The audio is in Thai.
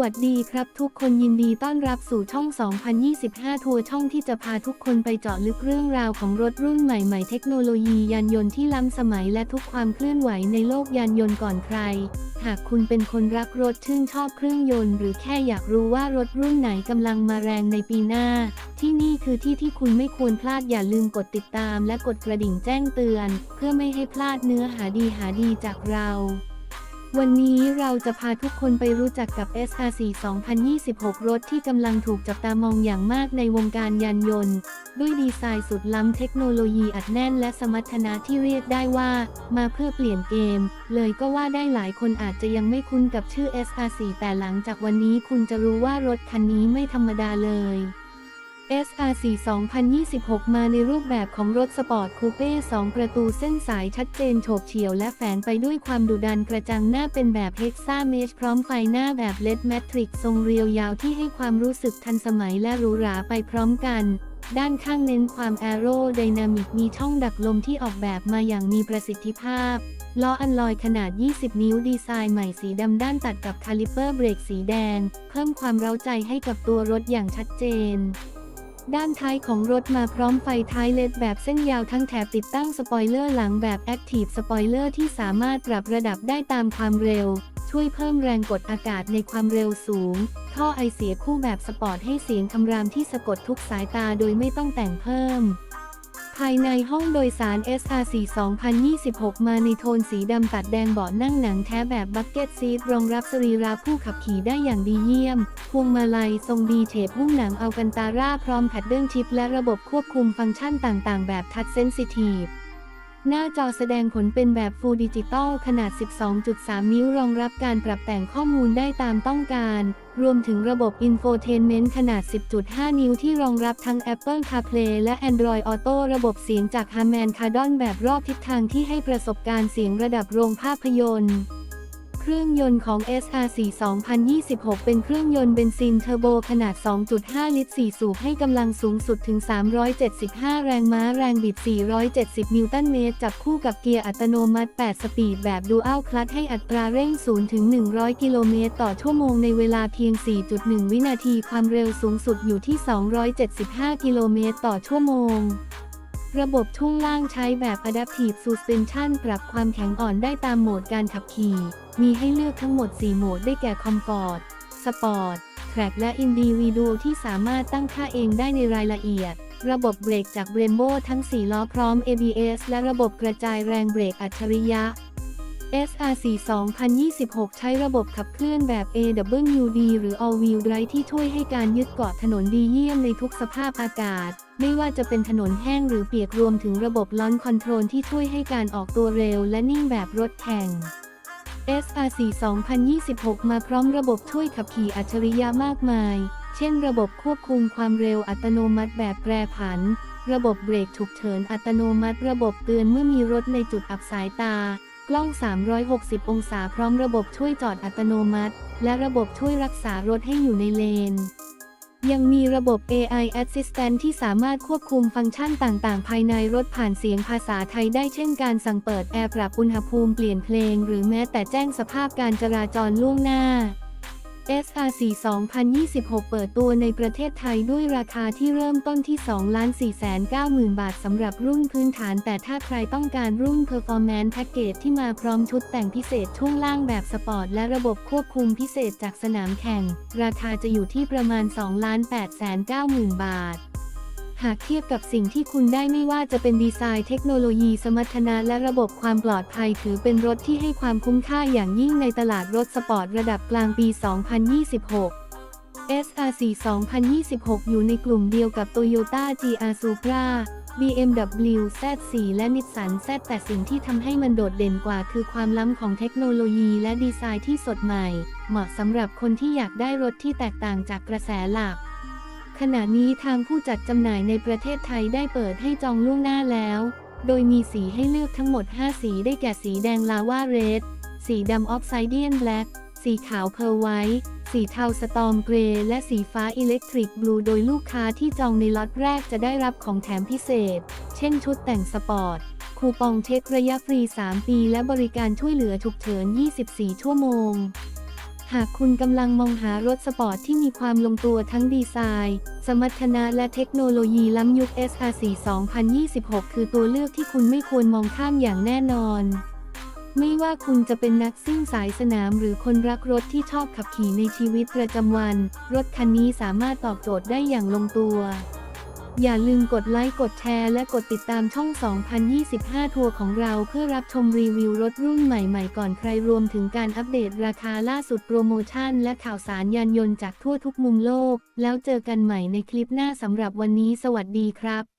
วัสดีครับทุกคนยินดีต้อนรับสู่ช่อง 2025 ทัวร์ช่องที่จะพาทุกคนไปเจาะลึกเรื่องราวของรถรุ่นใหม่ ๆ เทคโนโลยียานยนต์ที่ล้ำสมัยและทุกความเคลื่อนไหวในโลกยานยนต์ก่อนใคร หากคุณเป็นคนรักรถชื่นชอบเครื่องยนต์ หรือแค่อยากรู้ว่ารถรุ่นไหนกำลังมาแรงในปีหน้า ที่นี่คือที่ที่คุณไม่ควรพลาดอย่าลืมกดติดตาม และกดกระดิ่งแจ้งเตือน เพื่อไม่ให้พลาดเนื้อหาดีหาดีจากเรา วันนี้เราจะพาทุกคนไปรู้จักกับ SRC 2026 รถที่กำลังถูกจับตามองอย่างมากในวงการยานยนต์ ด้วยดีไซน์สุดล้ำเทคโนโลยีอัดแน่นและสมรรถนะที่เรียกได้ว่า มาเพื่อเปลี่ยนเกม เลยก็ว่าได้หลายคนอาจจะยังไม่คุ้นกับชื่อ SRC แต่หลังจากวันนี้คุณจะรู้ว่ารถคันนี้ไม่ธรรมดาเลย SRC 2026 มาในรูปแบบของรถสปอร์ตคูเป้ 2 ประตูเส้นสายชัดเจนโฉบเฉี่ยวและแฝงไปด้วยความดุดันกระจังหน้าเป็นแบบเฮกซ่าเมชพร้อมไฟหน้าแบบเลดแมทริกทรงเรียวยาวที่ให้ความรู้สึกทันสมัยและหรูหราไปพร้อมกัน ด้านข้างเน้นความแอโรไดนามิกมีช่องดักลมที่ออกแบบมาอย่างมีประสิทธิภาพล้ออันลอยขนาด 20 นิ้วดีไซน์ใหม่สีดำด้านตัดกับคาลิเปอร์เบรกสีแดง เพิ่มความเร้าใจให้กับตัวรถอย่างชัดเจน ด้านท้ายของรถมาพร้อมไฟท้ายเลดแบบเส้นยาวทั้งแถบติดตั้งสปอยเลอร์หลังแบบแอคทีฟสปอยเลอร์ที่สามารถปรับระดับได้ตามความเร็ว ช่วยเพิ่มแรงกดอากาศในความเร็วสูง ท่อไอเสียคู่แบบสปอร์ตให้เสียงคำรามที่สะกดทุกสายตาโดยไม่ต้องแต่งเพิ่ม ภายในห้องโดยสาร SRC 2026 มาในโทนสีดำตัดแดงเบาะนั่งหนังแท้แบบบักเก็ตซีทรองรับสรีระผู้ขับขี่ได้อย่างดีเยี่ยม พวงมาลัยทรงดีเฉบหุ้มหนังอัลกันตาร่าพร้อมแพดเดิลชิปและระบบควบคุมฟังก์ชันต่างๆ แบบทัชเซนซิทีฟหน้าจอแสดงผลเป็นแบบ Full Digital ขนาด 12.3 นิ้วรองรับการปรับแต่งข้อมูลได้ตามต้องการ รวมถึงระบบอินโฟเทนเมนต์ขนาด 10.5 นิ้วที่รองรับทั้ง Apple CarPlay และ Android Auto ระบบเสียงจาก Harman c a r d o n แบบรอบทิศทางที่ให้ประสบการณ์เสียงระดับโรงภาพยนตร์ เครื่องยนต์ของ SRC 2026 เป็นเครื่องยนต์เบนซินเทอร์โบขนาด 2.5 ลิตร 4 สูบให้กำลังสูงสุดถึง 375 แรงม้าแรงบิด 470 นิวตันเมตร จับคู่กับเกียร์อัตโนมัติ 8 สปีดแบบดูอัลคลัตให้อัตราเร่ง 0 ถึง 100 กิโลเมตร ต่อชั่วโมงในเวลาเพียง 4.1 วินาที ความเร็วสูงสุดอยู่ที่ 275 กิโลเมตร ต่อชั่วโมงระบบช่วงล่างใช้แบบ Adaptive Suspension ปรับความแข็งอ่อนได้ตามโหมดการขับขี่ มีให้เลือกทั้งหมด 4 โหมดได้แก่ Comfort Sport Track และ Individual ที่สามารถตั้งค่าเองได้ในรายละเอียด ระบบเบรกจาก Brembo ทั้ง 4 ล้อพร้อม ABS และระบบกระจายแรงเบรกอัจฉริยะ SRC 2026 ใช้ระบบขับเคลื่อนแบบ AWD หรือ All Wheel Drive ที่ช่วยให้การยึดเกาะถนนดีเยี่ยมในทุกสภาพอากาศ ไม่ว่าจะเป็นถนนแห้งหรือเปียกรวมถึงระบบลอนคอนโทรลที่ช่วยให้การออกตัวเร็วและนิ่งแบบรถแข่ง SRC 2026 มาพร้อมระบบช่วยขับขี่อัจฉริยะมากมาย เช่นระบบควบคุมความเร็วอัตโนมัติแบบแปรผัน ระบบเบรกฉุกเฉินอัตโนมัติ ระบบเตือนเมื่อมีรถในจุดอับสายตา กล้อง 360 องศาพร้อมระบบช่วยจอดอัตโนมัติ และระบบช่วยรักษารถให้อยู่ในเลน ยังมีระบบ AI Assistant ที่สามารถควบคุมฟังก์ชันต่างๆ ภายในรถผ่านเสียงภาษาไทยได้เช่นการสั่งเปิดแอร์ปรับอุณหภูมิเปลี่ยนเพลง หรือแม้แต่แจ้งสภาพการจราจรล่วงหน้า SRC 2026 เปิดตัวในประเทศไทยด้วยราคาที่เริ่มต้นที่ 2,490,000 บาทสำหรับรุ่นพื้นฐาน แต่ถ้าใครต้องการรุ่น Performance Package ที่มาพร้อมชุดแต่งพิเศษช่วงล่างแบบสปอร์ต และระบบควบคุมพิเศษจากสนามแข่ง ราคาจะอยู่ที่ประมาณ 2,890,000 บาท หากเทียบกับสิ่งที่คุณได้ไม่ว่าจะเป็นดีไซน์เทคโนโลยีสมรรถนะและระบบความปลอดภัยถือเป็นรถที่ให้ความคุ้มค่าอย่างยิ่งในตลาดรถสปอร์ตระดับกลางปี 2026 SRC 2026 อยู่ในกลุ่มเดียวกับ Toyota GR Supra BMW Z4 และ Nissan Z แต่สิ่งที่ทำให้มันโดดเด่นกว่าคือความล้ำของเทคโนโลยีและดีไซน์ที่สดใหม่ เหมาะสำหรับคนที่อยากได้รถที่แตกต่างจากกระแสหลัก ขณะนี้ทางผู้จัดจำหน่ายในประเทศไทยได้เปิดให้จองล่วงหน้าแล้ว โดยมีสีให้เลือกทั้งหมด 5 สีได้แก่สีแดงลาวาเรด สีดำออฟไซเดียนแบล็กสีขาวเพร์ไวท์สีเทาสตอมเกรย์และสีฟ้าอิเล็กทริกบลูโดยลูกค้าที่จองในล็อตแรกจะได้รับของแถมพิเศษ เช่นชุดแต่งสปอร์ต คูปองเช็คระยะฟรี 3 ปี และบริการช่วยเหลือฉุกเฉิน 24 ชั่วโมง หากคุณกำลังมองหารถสปอร์ตที่มีความลงตัวทั้งดีไซน์ สมรรถนะและเทคโนโลยีล้ำยุค SR4 2026 คือตัวเลือกที่คุณไม่ควรมองข้ามอย่างแน่นอน ไม่ว่าคุณจะเป็นนักซิ่งสายสนามหรือคนรักรถที่ชอบขับขี่ในชีวิตประจำวัน รถคันนี้สามารถตอบโจทย์ได้อย่างลงตัว อย่าลืมกดไลค์กดแชร์และกดติดตามช่อง 2025 ทัวร์ของเราเพื่อรับชมรีวิวรถรุ่นใหม่ ๆ ก่อนใครรวมถึงการอัปเดตราคาล่าสุดโปรโมชั่น และข่าวสารยานยนต์จากทั่วทุกมุมโลก แล้วเจอกันใหม่ในคลิปหน้าสำหรับวันนี้สวัสดีครับ